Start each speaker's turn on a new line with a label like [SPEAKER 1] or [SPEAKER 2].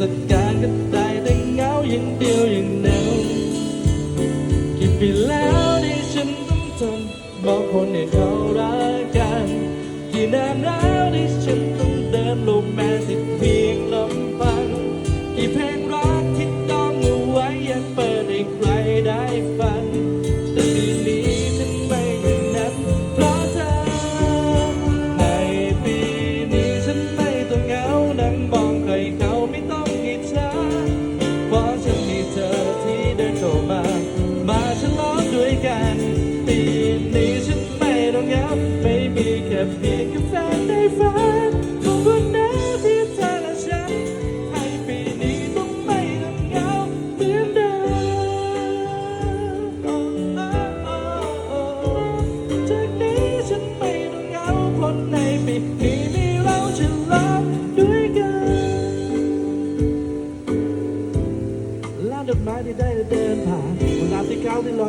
[SPEAKER 1] ศกาลก็ได้แต่เหงาอย่างเดียวอย่างเดียวกี่ปีแล้วที่ฉันต้องทนบอกคนให้เขารักกัน กี่นานแล้วที่ฉันต้องเดินลงแม้สิเพียงลำพัง กี่เพลงรักที่ต้องเอาไว้อยากเปิดให้ใครได้ แค่เพียงกับแฟนในฝันของคนนั้นที่เธอและฉัน ให้ปีนี้ต้องไม่ต้องเหงาเหมือนเดิมโอ้โอ้โอ้จากนี้ฉันไม่ต้องเหงาเพราะในปีนี้มีเราฉลองด้วยกันลานดอกไม้ที่ได้เดินผ่านเวลาที่เขาที่รอ